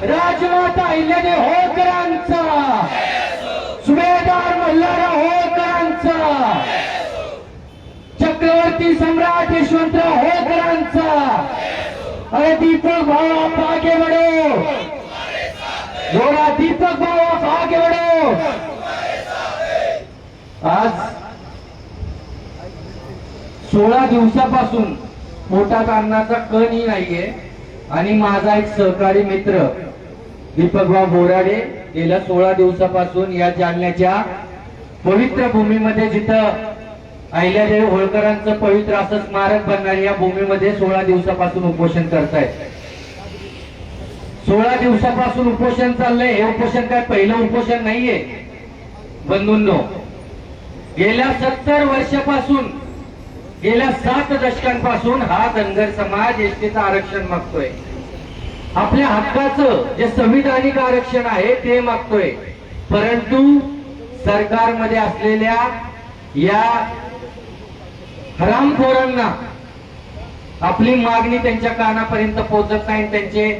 राजमाता अहिल्याने होळकरांचा सुभेदार मल्हारराव होळकरांचा चक्रवर्ती सम्राट यशवंतराव होळकरांचा अरे दीपक भावा पागे आगे बढ़ो दीपक भावा पागे आगे आज सोळा दिवसापासून पोटात अन्नाचा कणही नाहीये आणि माझा एक सहकारी मित्र दीपकभाऊ बोराडे गेल्या सोळा दिवसापासून या जालन्याच्या पवित्र भूमीमध्ये जिथं अहिल्यादेवी होळकरांचं पवित्र असं स्मारक बनणार या भूमीमध्ये सोळा दिवसापासून उपोषण करतायत. सोळा दिवसापासून उपोषण चाललंय. हे उपोषण काय पहिलं उपोषण नाहीये? बंधूंनो गेल्या सत्तर वर्षापासून गेल्या सात दशकांपासून हा धनगर समाज एसटीचं आरक्षण मागतोय. आपल्या हक्काचं जे संविधानिक आरक्षण आहे ते मागतोय. परंतु सरकारमध्ये असलेल्या या हरामखोरांना आपली मागणी त्यांच्या कानापर्यंत पोहोचत नाही त्यांचे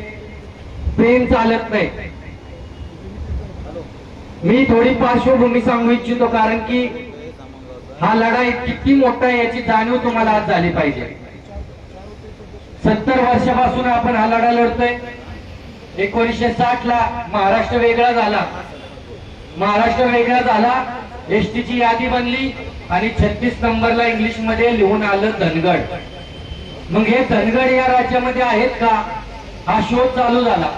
प्रेम चालत नाही. मी थोडी पार्श्वभूमी सांगू इच्छितो कारण की हा लढाई किती मोठा आहे याची जाणीव तुम्हाला आज झाली पाहिजे. सत्तर वर्षापासून आपण हा लढा लढतोय. एकोणीसशे साठ ला महाराष्ट्र वेगळा झाला. महाराष्ट्र वेगळा झाला एसटीची यादी बनली आणि छत्तीस नंबरला इंग्लिशमध्ये लिहून आलं धनगड. मग हे धनगड या राज्यामध्ये आहेत का? हा शोध चालू झाला.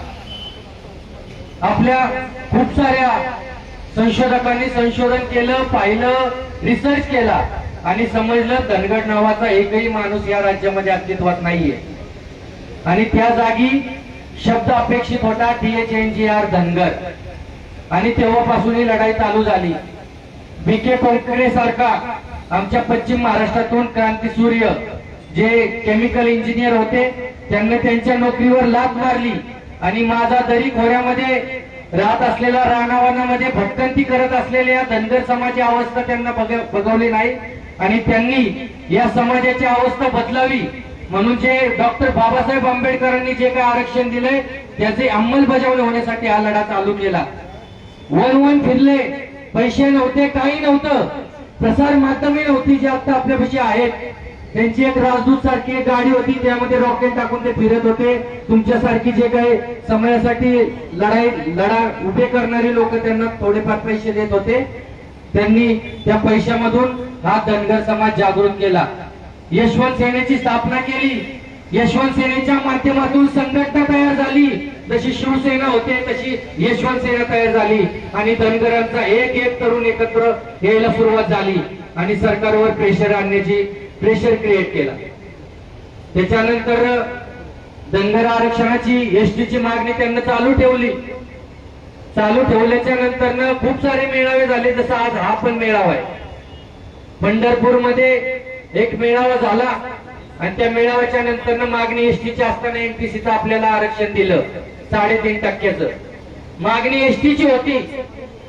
आपल्या खूप साऱ्या संशोधकांनी संशोधन केलं पाहिलं रिसर्च केला. आणि समजलं धनगड नावाचा एकही माणूस या राज्यामध्ये अस्तित्वात नाहीये. आणि त्या जागी शब्द अपेक्षित होता T H N G R Dhangar आणि तेव्हापासून ही लढाई चालू झाली. बी के कोळकरे सारखा आमच्या पश्चिम महाराष्ट्रातून क्रांती सूर्य जे केमिकल इंजिनियर होते त्यांनी त्यांच्या नोकरीवर लाभ मारली. आणि माझा दरी खोऱ्यामध्ये राहत असलेल्या रानावनामध्ये भटकंती करत असलेल्या धनगर समाजाची अवस्था त्यांना बघवली नाही. आणि त्यांनी या समाजाची अवस्था बदलावी. म्हणून जे डॉक्टर बाबासाहेब आंबेडकरांनी जे काही आरक्षण दिले त्याची अंमलबजावणी होण्यासाठी हा लढा चालू केला. वन वन फिरले. पैसे नव्हते काही नव्हतं. प्रसार माध्यमे नव्हती जे आता आपल्यापाशी आहेत. त्यांची एक राजदूत सारखी एक गाडी होती त्यामध्ये रॉकेट टाकून ते फिरत होते. तुमच्यासारखी जे काही समयासाठी लढाई लढा उभे करणारी लोक त्यांना थोडेफार पैसे देत होते. त्यांनी त्या पैशामधून हा धनगर समाज जागृत केला. यशवंत सेनेची स्थापना केली. यशवंत सेनेच्या माध्यमातून संघटना तयार झाली. जशी शिवसेना होते तशी यशवंत सेना तयार झाली. आणि धनगरांचा एक एक तरुण एकत्र यायला सुरुवात झाली. आणि सरकारवर प्रेशर आणण्याची प्रेशर क्रिएट केला. त्याच्यानंतर धनगर आरक्षणाची एसटीची मागणी त्यांना चालू ठेवली. चालू ठेवल्याच्या नंतर खूप सारे मेळावे झाले जसं आज हा पण मेळावा आहे. पंढरपूरमध्ये एक मेळावा झाला आणि त्या मेळाव्याच्या नंतर मागणी एसटीची असताना एमटीसीचं आपल्याला आरक्षण दिलं साडेतीन टक्क्याचं. मागणी एसटीची होती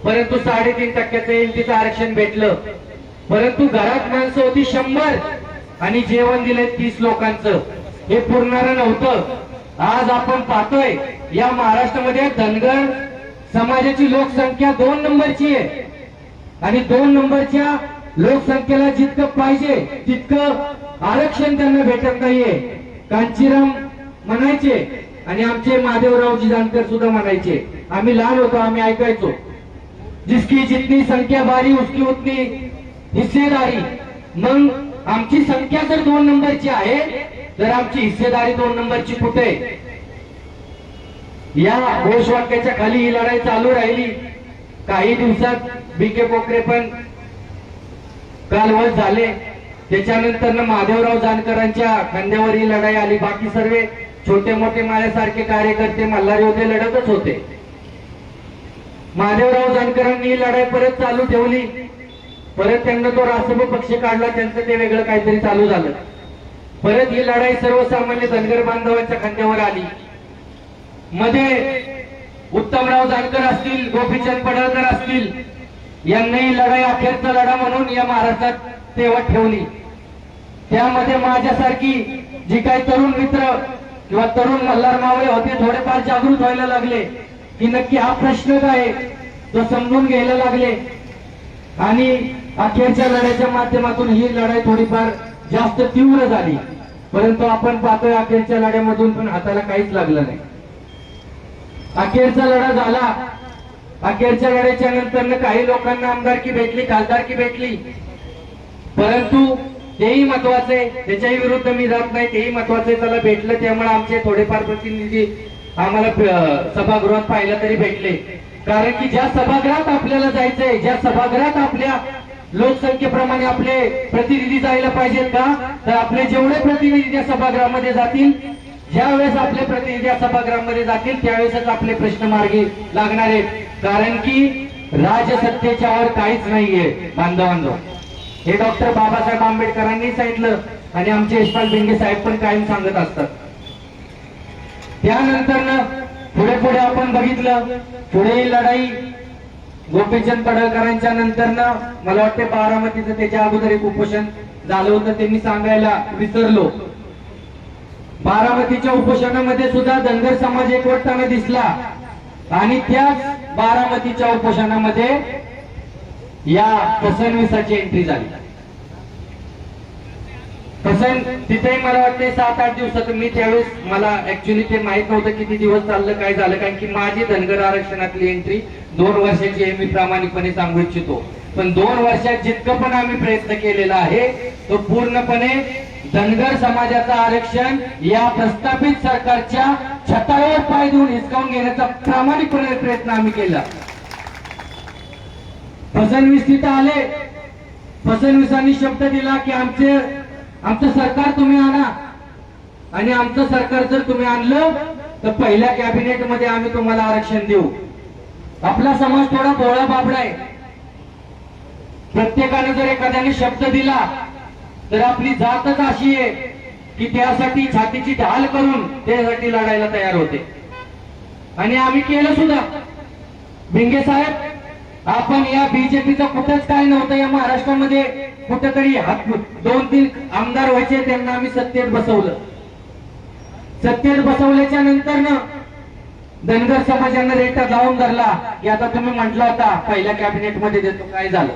परंतु साडेतीन टक्क्याचं एमटीचं आरक्षण भेटलं. परंतु घरात माणसं होती शंभर आणि जेवण दिलंय तीस लोकांचं. हे पुरणारं नव्हतं. आज आपण पाहतोय या महाराष्ट्रामध्ये धनगर समाजाची लोकसंख्या दोन नंबरची आहे. आणि दोन नंबरच्या लोकसंख्येला जितकं पाहिजे तितकं आरक्षण त्यांना भेटत नाहीये. कांचीराम म्हणायचे आणि आमचे महादेवरावजी जानकर सुद्धा म्हणायचे. आम्ही लहान होतो आम्ही ऐकायचो. जिसकी जितनी संख्या भारी उसकी उतनी हिस्सेदारी. मग आमची संख्या जर दोन नंबरची आहे तर आमची हिस्सेदारी दोन नंबरची कुठे? या घोषवाक्याच्या खाली ही लढाई चालू राहिली. काही दिवसात बीके पोखरे पण कालवश झाले. त्याच्यानंतर महादेवराव जानकरांच्या खांद्यावर ही लढाई आली. बाकी सर्व छोटे मोठे माझ्यासारखे कार्यकर्ते मल्हारी होते लढतच होते. महादेवराव जानकरांनी ही लढाई परत चालू ठेवली. परत त्यांना तो रासप पक्ष काढला. त्यांचं ते वेगळं काहीतरी चालू झालं. परत ही लढाई सर्वसामान्य धनगर बांधवांच्या खांद्यावर आली. मध्ये उत्तमराव जानकर असतील गोपीचंद पडळकर असतील यांनी लढाई अखेरचा लढा म्हणून या महाराष्ट्रात सेवा ठेवली. त्यामध्ये माझ्यासारखी जी काही तरुण मित्र किंवा तरुण मल्हार मावळे होते थोडेफार जागृत व्हायला लागले. की नक्की हा प्रश्न काय आहे, तो समजून घ्यायला लागले. आणि अखेरच्या लढ्याच्या माध्यमातून ही लढाई थोडीफार जास्त तीव्र झाली. परंतु आपण पाहतोय अखेरच्या लढ्यामधून पण हाताला काहीच लागलं नाही. अखेरचा लढा झाला. अखेरच्या लढ्याच्या नंतर काही लोकांना आमदारकी भेटली खासदारकी भेटली. परंतु तेही महत्त्वाचे त्याच्याही विरुद्ध मी जात नाही तेही महत्त्वाचे त्याला भेटलं त्यामुळे आमचे थोडेफार प्रतिनिधी आम्हाला सभागृहात पाहिलं तरी भेटले. कारण की ज्या सभागृहात आपल्याला जायचंय ज्या सभागृहात आपल्या लोकसंख्येप्रमाणे आपले प्रतिनिधी जायला पाहिजेत का तर आपले जेवढे प्रतिनिधी त्या सभागृहामध्ये जातील ज्यावेळेस आपले प्रतिनिधी सभागृहामध्ये जातील त्यावेळेसच आपले प्रश्न मार्गी लागणार आहेत. कारण की राजसत्तेच्या वर काहीच नाहीये बांधवांनो. हे डॉक्टर बाबासाहेब आंबेडकरांनी सांगितलं आणि आमचे यशपाल बिंगे साहेब पण कायम सांगत असतात. त्यानंतर पुढे पुढे आपण बघितलं पुढे लढाई गोपीचंद पडळकरांच्या नंतर ना मला वाटते बारामतीचं त्याच्या अगोदर एक उपोषण झालं होतं ते मी सांगायला विसरलो. बारामतीच्या उपोषणामध्ये सुद्धा धनगर समाज एकवटताना दिसला. आणि त्याच बारामतीच्या उपोषणामध्ये या फसवणुकीची एंट्री झाली. फसन तिथेही मला वाटते सात आठ दिवसात मी त्यावेळेस मला ऍक्च्युली ते माहीत नव्हतं किती दिवस चाललं काय झालं कारण की माझी धनगर आरक्षणातली एंट्री दोन वर्षाची आहे मी प्रामाणिकपणे सांगू इच्छितो. पण दोन वर्षात जितकं पण आम्ही प्रयत्न केलेला आहे तो पूर्णपणे धनगर समाजाचं आरक्षण या प्रस्थापित सरकारच्या छतावर पाय देऊन हिसकावून घेण्याचा प्रामाणिकपणे प्रयत्न आम्ही केला. फसवणवीस तिथं आले. फसवणवीसांनी शब्द दिला की आमचे आमचं सरकार तुम्ही आणा. आणि आमचं सरकार जर तुम्ही आणलं तर पहिल्या कॅबिनेटमध्ये आम्ही तुम्हाला आरक्षण देऊ. आपला समाज थोडा बोळा बाबडा आहे. प्रत्येकाने जर एखाद्याने शब्द दिला तर आपली जातच अशी आहे की त्यासाठी छातीची ढाल करून त्यासाठी लढायला तयार होते. आणि आम्ही केलं सुद्धा. भिंगे साहेब आपण या बीजेपीचं कुठंच काय नव्हतं या महाराष्ट्रामध्ये कुठेतरी दोन तीन आमदार व्हायचे त्यांना आम्ही सत्तेत बसवलं. सत्तेत बसवल्याच्या नंतर ना धनगर समाजानं रेटा लावून धरला. की आता तुम्ही म्हटला होता पहिल्या कॅबिनेटमध्ये देतो काय झालं?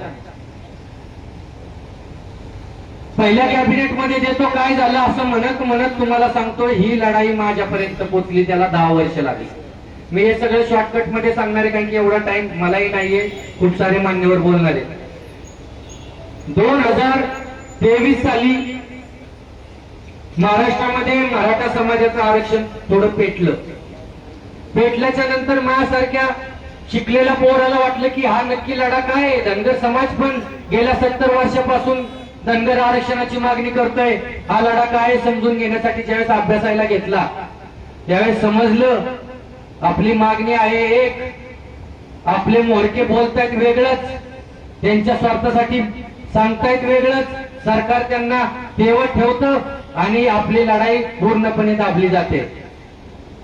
पहिल्या कॅबिनेटमध्ये देतो काय झालं असं म्हणत म्हणत तुम्हाला सांगतो ही लढाई माझ्यापर्यंत पोहोचली त्याला दहा वर्ष लागली. मी हे सगळं शॉर्टकटमध्ये सांगणार आहे कारण की एवढा टाइम मलाही नाहीये खूप सारे मान्यवर बोलणारे. दोन हजार तेवीस साली महाराष्ट्रामध्ये मराठा समाजाचं आरक्षण थोडं पेटलं. पेटल्याच्या नंतर माझ्यासारख्या शिकलेल्या पोराला वाटलं की हा नक्की लढा काय आहे? धनगर समाज पण गेल्या सत्तर वर्षापासून धनगर आरक्षणाची मागणी करतोय. हा लढा काय समजून घेण्यासाठी ज्यावेळेस अभ्यासायला घेतला. त्यावेळेस समजलं. आपली मागणी आहे एक. आपले मोरके बोलतायत वेगळंच. त्यांच्या स्वार्थासाठी सांगतायत वेगळंच. सरकार त्यांना तेवत ठेवतं आणि आपली लढाई पूर्णपणे दाबली जाते.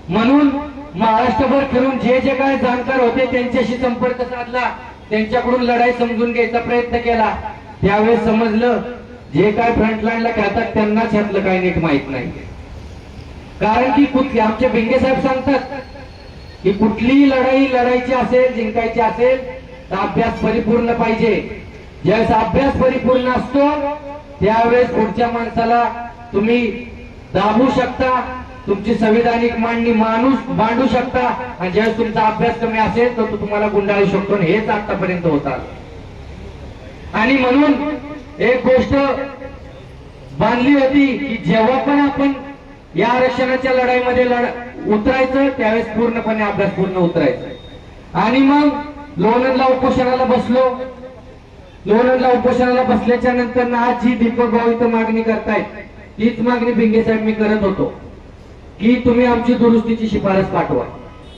म्हणून महाराष्ट्रभर फिरून जे जे काय जाणकार होते त्यांच्याशी संपर्क साधला. त्यांच्याकडून लढाई समजून घ्यायचा प्रयत्न केला. त्यावेळेस समजलं. जे काय फ्रंटलाईनला खेळतात त्यांनाच यातलं काय नीट माहीत नाही. कारण की कुठली आमचे भिंगे साहेब सांगतात की कुठलीही लढाई लढायची असेल जिंकायची असेल तर अभ्यास परिपूर्ण पाहिजे. ज्यावेळेस अभ्यास परिपूर्ण असतो त्यावेळेस पुढच्या माणसाला तुम्ही दाबू शकता तुमची संविधानिक मांडणी माणूस मांडू शकता आणि ज्यावेळेस तुमचा अभ्यास कमी असेल तर तो तुम्हाला गुंडाळू शकतो हेच आतापर्यंत होतात आणि म्हणून एक गोष्ट बांधली होती की जेव्हा पण आपण या आरक्षणाच्या लढाईमध्ये लढ उतरायचं त्यावेळेस पूर्णपणे अभ्यास पूर्ण उतरायचं. आणि मग लोणंदला उपोषणाला बसलो. लोणंदला उपोषणाला बसल्याच्या नंतर ना आज जी दीपक भाऊ इथं मागणी करतायत. तीच मागणी भिंगे साहेब मी करत होतो. की तुम्ही आमची दुरुस्तीची शिफारस पाठवा.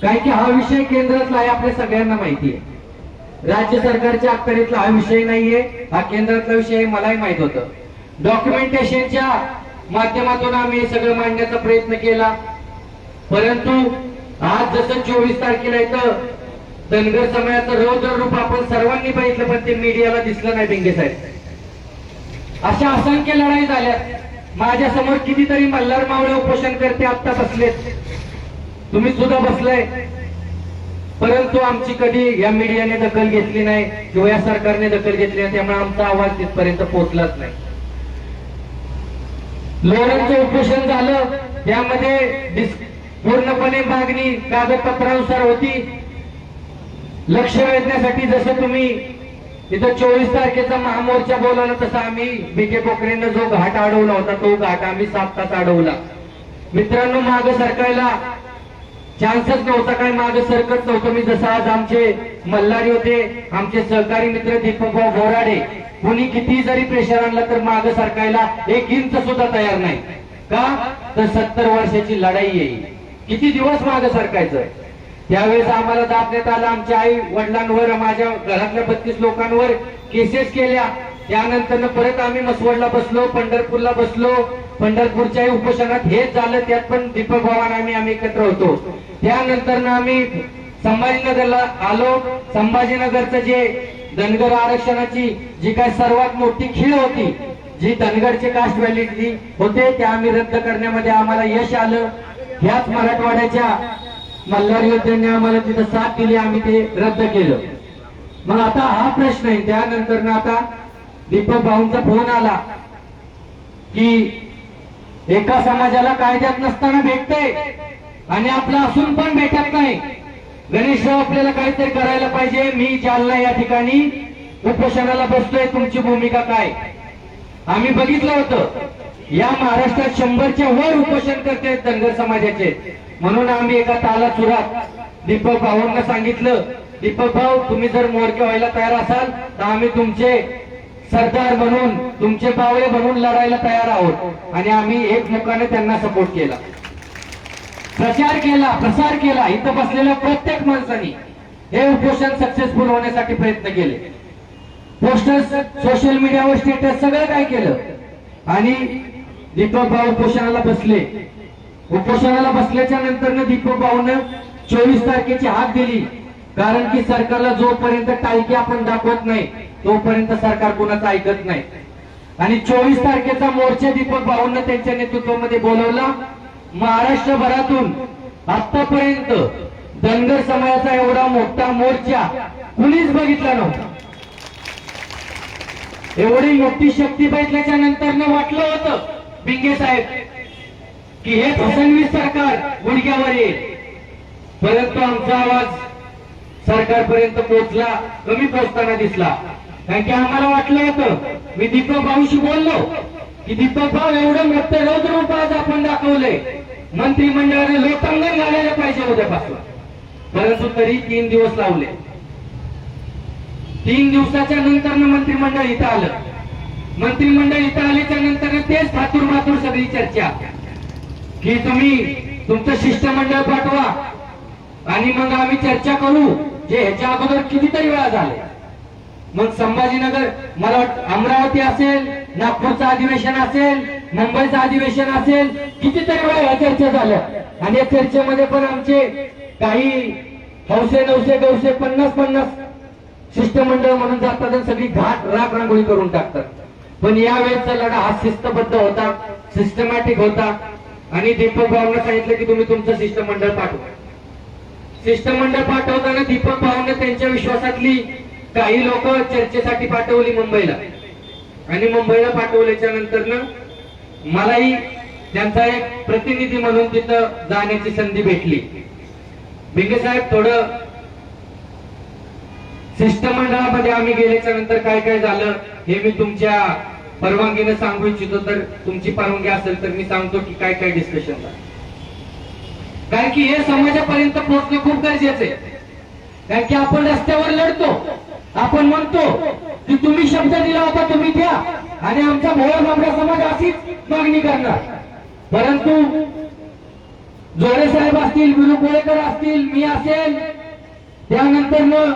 काय की हा विषय केंद्रातला आहे आपल्या सगळ्यांना माहिती आहे. राज्य सरकारच्या अखत्यारीतला हा विषय नाहीये हा केंद्रातला विषय आहे मलाही माहीत होतं. डॉक्युमेंटेशनच्या माध्यमातून आम्ही हे सगळं मांडण्याचा प्रयत्न केला. परंतु आज जसं चोवीस तारखेला इथं धनगर समाजाचं रौद्र रूप आपण सर्वांनी बघितलं पण ते मीडियाला दिसलं नाही भिंगे साहेब. अशा असंख्य लढाई झाल्या. माझ्यासमोर कितीतरी मल्हार मावळे उपोषण करते आता बसलेत. तुम्ही सुद्धा बसलाय. परंतु आमची कधी या मीडियाने दखल घेतली नाही किंवा या सरकारने दखल घेतली नाही त्यामुळे आमचा आवाज तिथपर्यंत पोहोचलाच नाही. लोणंदचं उपोषण झालं त्यामध्ये पूर्णपणे मागणी कागदपत्रानुसार होती. लक्ष वेधण्यासाठी जसं तुम्ही इथं चोवीस तारखेचा महामोर्चा बोलावला तसा आम्ही बीके पोखरेनं जो घाट अडवला होता तो घाट आम्ही सात तास अडवला. मित्रांनो माग सरकायला चान्सच नव्हता काय माग सरकत नव्हतं. मी जसं आज आमचे मल्हारी होते आमचे सहकारी मित्र दीपकभाऊ बोराडे कुणी किती जरी प्रेशर आणलं तर माग सरकायला एक इंच सुद्धा तयार नाही. का? तर सत्तर वर्षाची लढाई येईल. किती दिवस माग सरकायचंय? त्यावेळेस आम्हाला दाबण्यात आलं आमच्या आई वडिलांवर माझ्या घरातल्या बत्तीस लोकांवर केसेस केल्या. त्यानंतर परत आम्ही मसवडला बसलो पंढरपूरला बसलो. पंढरपूरच्याही उपोषणात हेच झालं त्यात पण दीपक भवान आम्ही आम्ही एकत्र होतो. त्यानंतर आम्ही संभाजीनगरला आलो. संभाजीनगरचं जे धनगर आरक्षणाची जी काय सर्वात मोठी खीळ होती जी धनगरची कास्ट व्हॅलिडिटी होते त्या आम्ही रद्द करण्यामध्ये आम्हाला यश आलं. ह्याच मराठवाड्याच्या मल्हार योद्ध्यांनी आम्हाला तिथं साथ दिली आम्ही ते रद्द केलं. मग आता हा प्रश्न आहे. त्यानंतर ना आता दीपक भाऊंचा फोन आला की एका समाजाला कायद्यात नसताना भेटतंय. आणि आपलं असून पण भेटत नाही. गणेशराव आपल्याला काहीतरी करायला पाहिजे. मी जालना या ठिकाणी उपोषणाला बसतोय तुमची भूमिका काय? आम्ही बघितलं होतं. या महाराष्ट्रात शंभरच्या वर उपोषण करते धनगर समाजाचे. म्हणून आम्ही एका ताला सुरात दीपक भाऊंना सांगितलं दीपक भाऊ तुम्ही जर मोरके व्हायला तयार असाल तर आम्ही तुमचे सरदार म्हणून तुमचे बावळे बनून लढायला तयार आहोत. आणि आम्ही एकमुखाने त्यांना सपोर्ट केला. प्रचार केला प्रसार केला. इथं बसलेल्या प्रत्येक माणसानी हे उपोषण सक्सेसफुल होण्यासाठी प्रयत्न केले. पोस्टर्स सोशल मीडियावर स्टेटस सगळं काय केलं? आणि दीपक भाऊ उपोषणाला बसले. उपोषणाला बसल्याच्या नंतर दीपक भाऊनं चोवीस तारखेची हात दिली. कारण की सरकारला जोपर्यंत टाळकी आपण दाखवत नाही तोपर्यंत सरकार कुणाचं ऐकत नाही. आणि चोवीस तारखेचा मोर्चा दीपक भाऊंना त्यांच्या नेतृत्वामध्ये बोलवला. महाराष्ट्रभरातून आतापर्यंत धनगर समाजाचा एवढा मोठा मोर्चा कुणीच बघितला नव्हता. एवढी मोठी शक्ती बघितल्याच्या नंतर वाटलं होतं बिंगे साहेब की हे फसंगवीर सरकार गुडघ्यावर येईल. परंतु आमचा आवाज सरकारपर्यंत पोहोचला कमी पोहोचताना दिसला. कारण की आम्हाला वाटलं होतं. मी दीपक भाऊशी बोललो की दीपक भाऊ एवढं मोठं रौद्र आज आपण दाखवलंय. मंत्रिमंडळाने लोटांगण घालायला पाहिजे उद्यापासून. परंतु तरी तीन दिवस लावले. तीन दिवसाच्या नंतर मंत्रिमंडळ इथं आलं. मंत्रिमंडळ इथं आल्याच्यानंतर तेच थातूर मातूर सगळी चर्चा. की तुम्ही तुमचं शिष्टमंडळ पाठवा. आणि मग आम्ही चर्चा करू जे ह्याच्या अगोदर कितीतरी वेळा झाले. मग संभाजीनगर मला वाटतं अमरावती असेल नागपूरचं अधिवेशन असेल मुंबईचं अधिवेशन असेल कितीतरी वेळा या चर्चा झाल्या आणि या चर्चेमध्ये पण आमचे काही हौसे नवसे गवसे पन्नास पन्नास शिष्टमंडळ म्हणून जातात सगळी घाट राख रांगोळी करून टाकतात. पण यावेळेचा लढा हा शिस्तबद्ध होता सिस्टमॅटिक होता. आणि दीपक भाऊंना सांगितलं की तुम्ही तुमचं शिष्टमंडळ पाठवा. शिष्टमंडळ पाठवताना दीपक भाऊने त्यांच्या विश्वासातली काही लोक चर्चेसाठी पाठवली मुंबईला. आणि मुंबईला पाठवल्याच्या नंतर मलाही त्यांचा एक प्रतिनिधी म्हणून तिथं जाण्याची संधी भेटली. भिंगे साहेब थोडं शिष्टमंडळामध्ये आम्ही गेल्याच्यानंतर काय काय झालं हे मी तुमच्या परवानगीनं सांगू इच्छितो. तर तुमची परवानगी असेल तर मी सांगतो की काय काय डिस्कशन झालं. कारण की हे समाजापर्यंत पोहोचणं खूप गरजेचं आहे. कारण की आपण रस्त्यावर लढतो. आपण म्हणतो की तुम्ही शब्द दिला होता तुम्ही द्या. आणि आमचा भोळ बाबरा समाज अशीच मागणी करणार. परंतु जोडे साहेब असतील गुरु कोळेकर असतील मी असेल त्यानंतर मग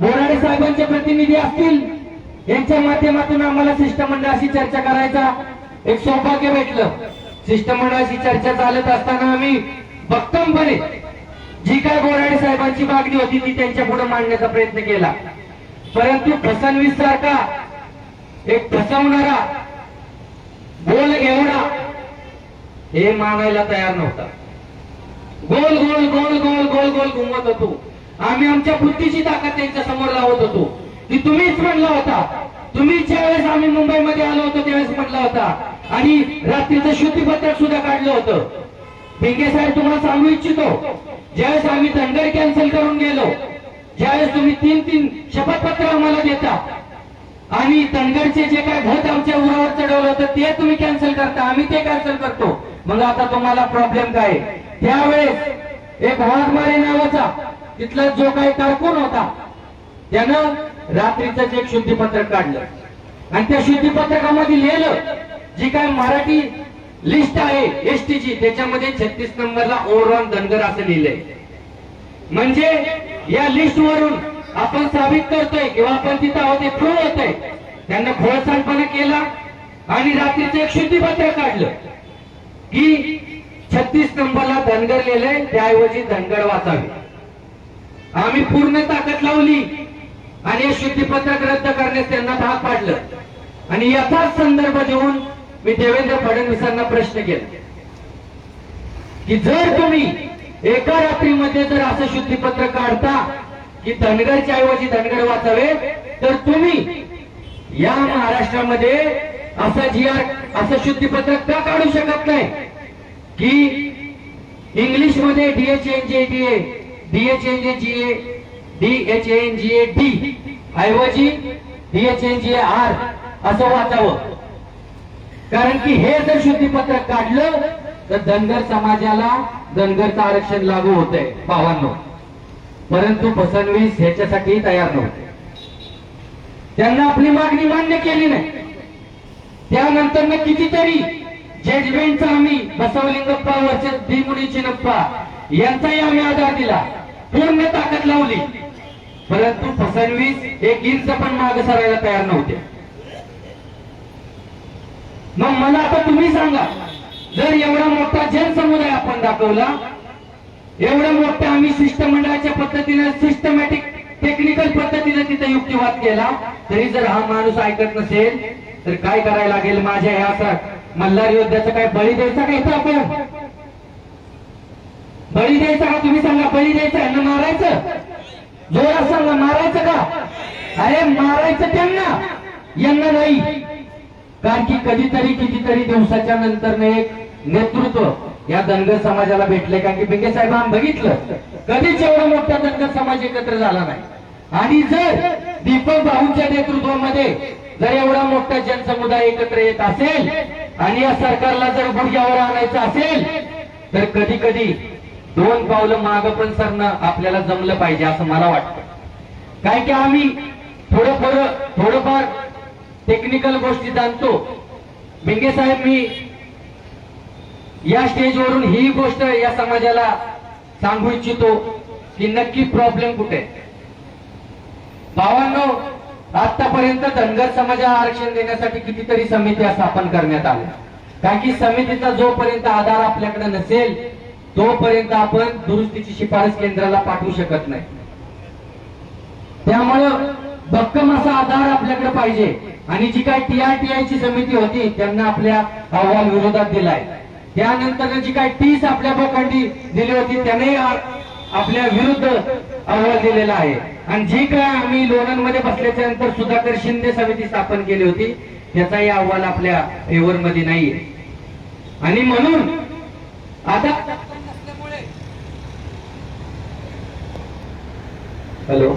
बोराडे साहेबांचे प्रतिनिधी असतील यांच्या माध्यमातून आम्हाला शिष्टमंडळाशी चर्चा करायचा एक सौभाग्य भेटलं. शिष्टमंडळाशी चर्चा चालत असताना आम्ही भक्कमपणे जी काय बोराडे साहेबांची मागणी होती ती त्यांच्या पुढे मांडण्याचा प्रयत्न केला. परंतु फसवणवीस सारखा एक फसवणारा गोल एवढा हे मानायला तयार नव्हता. गोल गोल गोल गोल गोल गोल घुमत होतो. आम्ही आमच्या बुद्धीची ताकद त्यांच्यासमोर लावत होतो. ती तुम्हीच म्हणला होता. तुम्ही ज्यावेळेस आम्ही मुंबईमध्ये आलो होतो त्यावेळेस म्हटला होता. आणि रात्रीचं शुद्धीपत्रक सुद्धा काढलं होतं. भिंगे साहेब तुम्हाला सांगू इच्छितो. ज्यावेळेस आम्ही धनगर कॅन्सल करून गेलो ज्यावेळेस तुम्ही तीन तीन शपथपत्र आम्हाला देता आणि धनगरचे जे काय घट आमच्या उरावर चढवलं होतं ते तुम्ही कॅन्सल करता आम्ही ते कॅन्सल करतो. मग आता तुम्हाला प्रॉब्लेम काय? त्यावेळेस एक वाघमारे नावाचा तिथला जो काही कारकून होता त्यानं रात्रीचं एक शुद्धीपत्रक काढलं. आणि त्या शुद्धीपत्रकामध्ये लिहिलं जी काय मराठी लिस्ट आहे एसटीची त्याच्यामध्ये छत्तीस नंबरला ओवरऑल धनगर असं लिहिलंय. म्हणजे या लिस्ट वरून आपण साबित करतोय किंवा आपण तिथं आहोत हे प्रूव्ह होत आहे त्यांना खोळसानपणा केला आणि रात्रीचं एक शुद्धीपत्र काढलं की छत्तीस नंबरला धनगर लिहिलंय त्याऐवजी धनगर वाचावे. आम्ही पूर्ण ताकद लावली आणि हे शुद्धीपत्रक रद्द करण्यास त्यांना भाग पाडलं. आणि याचाच संदर्भ देऊन मी देवेंद्र फडणवीसांना प्रश्न केला की जर तुम्ही एका रात्रीमध्ये जर असं शुद्धीपत्र काढता की धनगरच्या ऐवजी धनगर वाचावे तर तुम्ही या महाराष्ट्रामध्ये असं जी आर असं शुद्धीपत्र का काढू शकत नाही? की इंग्लिशमध्ये D H N J D A D H N J G A D H N G A D ऐवजी D H N G A R असं वाचावं. कारण की हे जर शुद्धीपत्रक काढलं तर धनगर समाजाला धनगरचं आरक्षण लागू होत आहे भावांनो. परंतु फसणवीस ह्याच्यासाठी तयार नव्हते. त्यांना आपली मागणी मान्य केली नाही. त्यानंतर कितीतरी जजमेंटचा आम्ही बसवलिंगप्पा वर्षद भीमुनी चिनप्पा यांचाही आम्ही आधार दिला. पूर्ण ताकद लावली. परंतु फसणवीस एक इंच पण मागे सरायला तयार नव्हते. मग मला आता तुम्ही सांगा जर एवढा मोठा जनसमुदाय आपण दाखवला एवढं मोठ्या आम्ही शिष्टमंडळाच्या पद्धतीने सिस्टमॅटिक टेक्निकल पद्धतीने तिथे युक्तिवाद केला तरी जर हा माणूस ऐकत नसेल तर काय करायला लागेल माझ्या ह्या असं मल्हार योद्ध्याचा काय बळी द्यायचा का इथं आपण? बळी द्यायचा का तुम्ही सांगा बळी द्यायचा यांना मारायचं? जोरात सांगा मारायचं का? अरे मारायचं त्यांना यांना नाही. कारण की कधीतरी कितीतरी दिवसाच्या नंतर एक नेतृत्व या धनगर समाजाला भेटले कारण की भिंगे साहेब बघितलं. कधीच एवढा मोठा धनगर समाज एकत्र झाला नाही. आणि जर दीपक भाऊंच्या नेतृत्वामध्ये जर एवढा मोठा जनसमुदाय एकत्र येत असेल आणि या सरकारला जर गुडघ्यावर आणायचं असेल तर कधी कधी दोन पावलं माग पण सरणं आपल्याला जमलं पाहिजे असं मला वाटतं. काय की आम्ही थोडं थोडं थोडंफार टेक्निकल गोष्टी जाणतो भिंगे साहेब मी या स्टेजवरून ही गोष्ट या समाजाला सांगू इच्छितो की नक्की प्रॉब्लेम कुठे? भावांनो आतापर्यंत धनगर समाजाला आरक्षण देण्यासाठी कितीतरी समित्या स्थापन करण्यात आल्या. कारण की समितीचा जोपर्यंत आधार आपल्याकडे नसेल तोपर्यंत आपण दुरुस्तीची शिफारस केंद्राला पाठवू शकत नाही. त्यामुळं भक्कम असा आधार आपल्याकडे पाहिजे. आणि जी काय टीआरटीआय ची समिती होती त्यांना आपल्या अहवाल विरोधात दिलाय. त्यानंतर जी काय तीस आपल्या बोखंडी दिली होती त्याने आपल्या विरुद्ध अहवाल दिलेला आहे. आणि जी काय आम्ही लोणंदमध्ये बसल्याच्या नंतर सुधाकर शिंदे समिती स्थापन केली होती त्याचाही अहवाल आपल्या फेवर मध्ये नाहीये. आणि म्हणून आता हॅलो.